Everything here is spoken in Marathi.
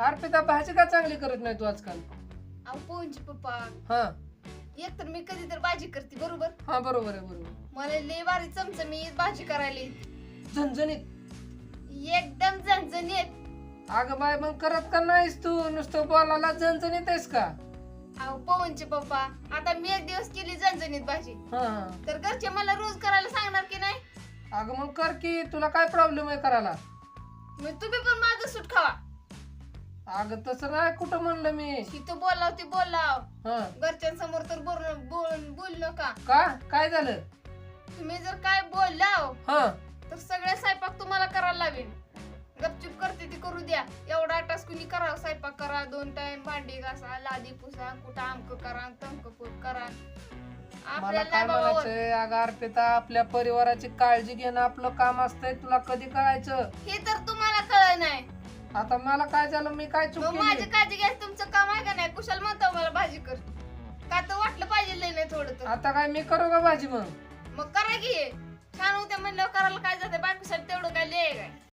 अर्पिता भाजी का चांगली करत नाही तू आजकाल? अहो पोहनची पप्पा. हा. एक तर मी कधी तर भाजी करते बरोबर? हा बरोबर आहे बरोबर. मला लय भारी चमचमीत भाजी करायला येते. झणझणीत. एकदम झणझणीत. अगं बाय मग करत का नाहीस तू? नुसतं बोलायला झणझणीत आहेस का? अहो पवनचे पप्पा. आता मी एक दिवस केली झणझणीत भाजी. हा हा. तर घरचे मला रोज करायला सांगणार की नाही? अगं मग कर की तुला काय प्रॉब्लेम आहे करायला? मग तुम्ही पण माझं सूट खावा. अगं तसं नाही कुठं म्हणलं मी? तिथं बोलाव ते बोलाव. हा. घरच्यांसमोर तर बोल बोल बोल नका. का? काय झालं? तुम्ही जर काय बोललाव हा. तर सगळे स्वयंपाक तुम्हाला करायला लावेल गपचूप करते ती करू द्या. एवढा टास कुणी करा स्वयंपाक करा दोन टाइम भांडी घासा लादी पुसा कुठं आमक करा तमक करा. मला आपल्याला काय नाही बाबा होत. म्हणायचंय? अगं अर्पिता आपल्या परिवाराची काळजी घेणं आपलं काम असतंय तुला कधी कळायचं? हे तर तुम्हाला नाही. आता मला काय झालं मी काय चूक मग माझी केली काळजी घ्यायचं तुमचं काम आहे का नाही? कुशाल म्हणतो मला भाजी कर. का तर वाटलं पाहिजे लय नाही थोडं तर. आता काय मी करू का भाजी मग? मग करा की हे. छान होत्या म्हणल्यावर करायला